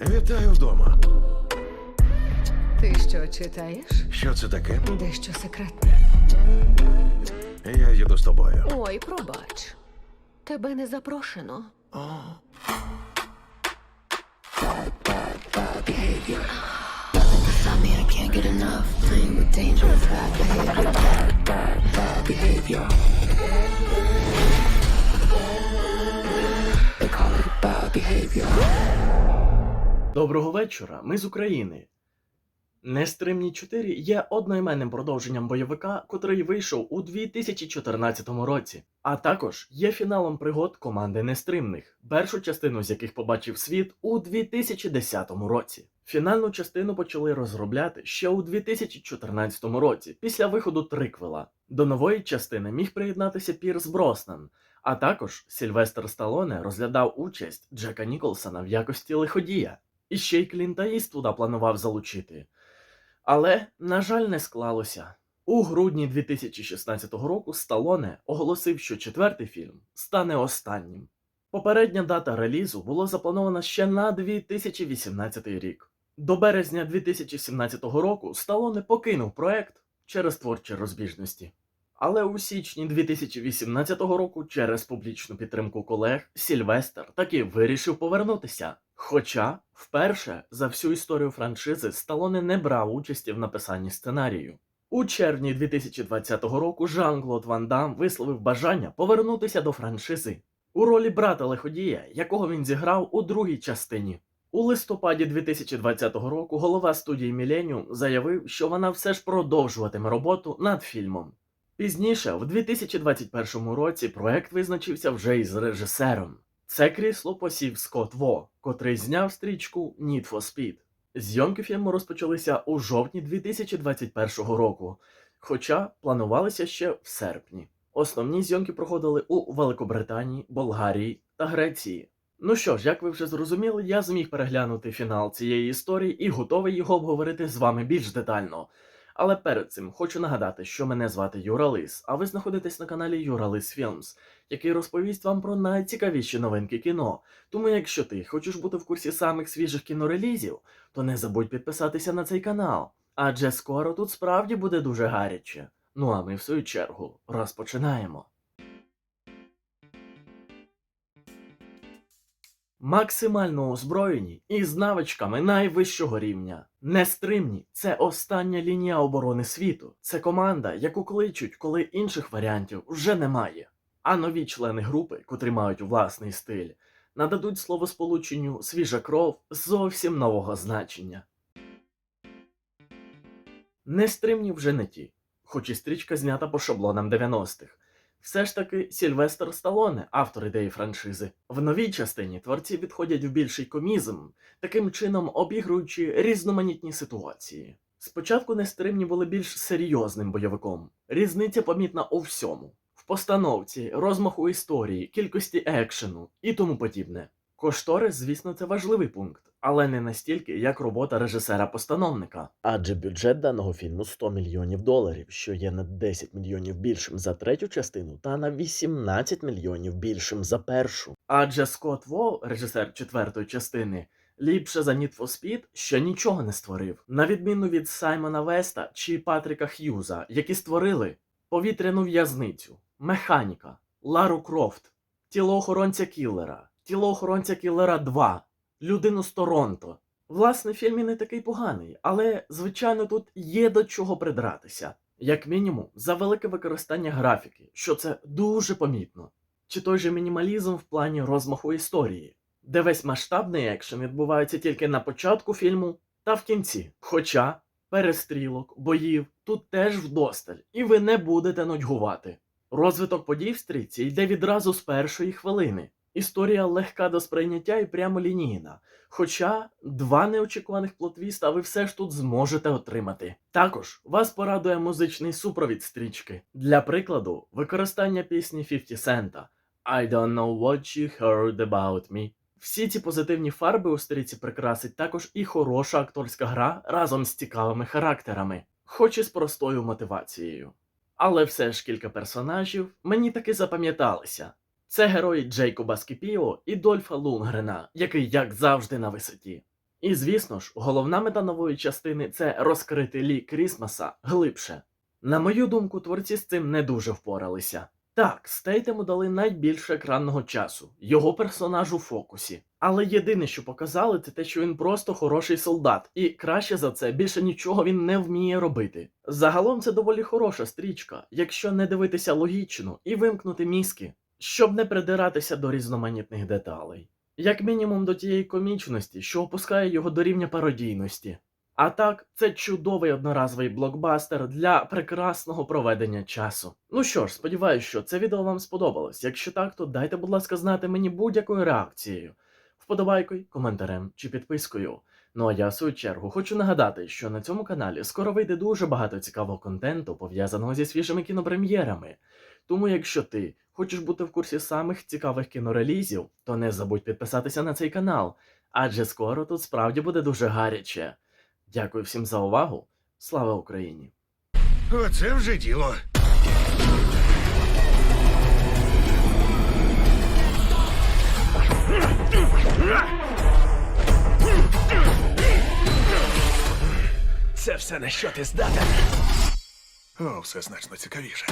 Вітаю вдома. Ти що читаєш? Що це таке? Дещо секретне. Я їду з тобою. Ой, пробач. Тебе не запрошено. Доброго вечора, ми з України. Нестримні 4 є одноіменним продовженням бойовика, котрий вийшов у 2014 році, а також є фіналом пригод команди Нестримних, першу частину з яких побачив світ у 2010 році. Фінальну частину почали розробляти ще у 2014 році, після виходу триквела. До нової частини міг приєднатися Пірс Броснан, а також Сільвестр Сталоне розглядав участь Джека Ніколсона в якості лиходія. І ще й Клінта Іствуда планував залучити. Але, на жаль, не склалося. У грудні 2016 року Сталоне оголосив, що четвертий фільм стане останнім. Попередня дата релізу була запланована ще на 2018 рік. До березня 2017 року Сталоне покинув проект через творчі розбіжності. Але у січні 2018 року, через публічну підтримку колег, Сільвестр таки вирішив повернутися. Хоча вперше за всю історію франшизи Сталоне не брав участі в написанні сценарію. У червні 2020 року Жан-Клод Ван Дам висловив бажання повернутися до франшизи у ролі брата лиходія, якого він зіграв у другій частині. У листопаді 2020 року голова студії Millennium заявив, що вона все ж продовжуватиме роботу над фільмом. Пізніше, в 2021 році, проект визначився вже із режисером. Це крісло посів Скотт Во, котрий зняв стрічку Need for Speed. Зйомки фільму розпочалися у жовтні 2021 року, хоча планувалися ще в серпні. Основні зйомки проходили у Великобританії, Болгарії та Греції. Ну що ж, як ви вже зрозуміли, я зміг переглянути фінал цієї історії і готовий його обговорити з вами більш детально. Але перед цим хочу нагадати, що мене звати Юра Лис, а ви знаходитесь на каналі Юра Лис Філмс, який розповість вам про найцікавіші новинки кіно. Тому, якщо ти хочеш бути в курсі самих свіжих кінорелізів, то не забудь підписатися на цей канал, адже скоро тут справді буде дуже гаряче. Ну а ми в свою чергу розпочинаємо. Максимально озброєні і з навичками найвищого рівня. Нестримні це остання лінія оборони світу. Це команда, яку кличуть, коли інших варіантів вже немає. А нові члени групи, котрі мають власний стиль, нададуть словосполученню свіжа кров зовсім нового значення. Нестримні вже не ті, хоч і стрічка знята по шаблонам 90-х. Все ж таки Сільвестр Сталоне, автор ідеї франшизи. В новій частині творці відходять в більший комізм, таким чином обігруючи різноманітні ситуації. Спочатку нестримні були більш серйозним бойовиком. Різниця помітна у всьому: постановці, розмаху історії, кількості екшену і тому подібне. Кошторис, звісно, це важливий пункт, але не настільки, як робота режисера-постановника. Адже бюджет даного фільму 100 мільйонів доларів, що є на 10 мільйонів більшим за третю частину, та на 18 мільйонів більшим за першу. Адже Скотт Во, режисер четвертої частини, ліпше за Need for Speed ще нічого не створив, на відміну від Саймона Веста чи Патріка Х'юза, які створили повітряну в'язницю, механіка, Лару Крофт, тілоохоронця Кіллера, тілоохоронця Кіллера 2, людину з Торонто. Власне, фільм і не такий поганий, але, звичайно, тут є до чого придратися. Як мінімум, за велике використання графіки, що це дуже помітно. Чи той же мінімалізм в плані розмаху історії, де весь масштабний екшен відбувається тільки на початку фільму та в кінці. Хоча перестрілок, боїв тут теж вдосталь, і ви не будете нудьгувати. Розвиток подій в стрічці йде відразу з першої хвилини. Історія легка до сприйняття і прямолінійна. Хоча два неочікуваних плотвіста ви все ж тут зможете отримати. Також вас порадує музичний супровід стрічки. Для прикладу, використання пісні 50 Cента I don't know what you heard about me. Всі ці позитивні фарби у стрічці прикрасить також і хороша акторська гра разом з цікавими характерами, хоч і з простою мотивацією. Але все ж кілька персонажів мені таки запам'яталися. Це герої Джейкоба Скіпіо і Дольфа Лунгрена, який, як завжди, на висоті. І звісно ж, головна мета нової частини це розкрити Лі Крісмаса глибше. На мою думку, творці з цим не дуже впоралися. Так, Стейтему дали найбільше екранного часу, його персонаж у фокусі. Але єдине, що показали, це те, що він просто хороший солдат, і краще за це більше нічого він не вміє робити. Загалом це доволі хороша стрічка, якщо не дивитися логічно і вимкнути мізки, щоб не придиратися до різноманітних деталей. Як мінімум до тієї комічності, що опускає його до рівня пародійності. А так, це чудовий одноразовий блокбастер для прекрасного проведення часу. Ну що ж, сподіваюся, що це відео вам сподобалось. Якщо так, то дайте, будь ласка, знати мені будь-якою реакцією, вподобайкою, коментарем чи підпискою. Ну а я в свою чергу хочу нагадати, що на цьому каналі скоро вийде дуже багато цікавого контенту, пов'язаного зі свіжими кінопрем'єрами. Тому, якщо ти хочеш бути в курсі самих цікавих кінорелізів, то не забудь підписатися на цей канал, адже скоро тут справді буде дуже гаряче. Дякую всім за увагу. Слава Україні! Оце вже діло. Це все на що ти здатен. О, все значно цікавіше.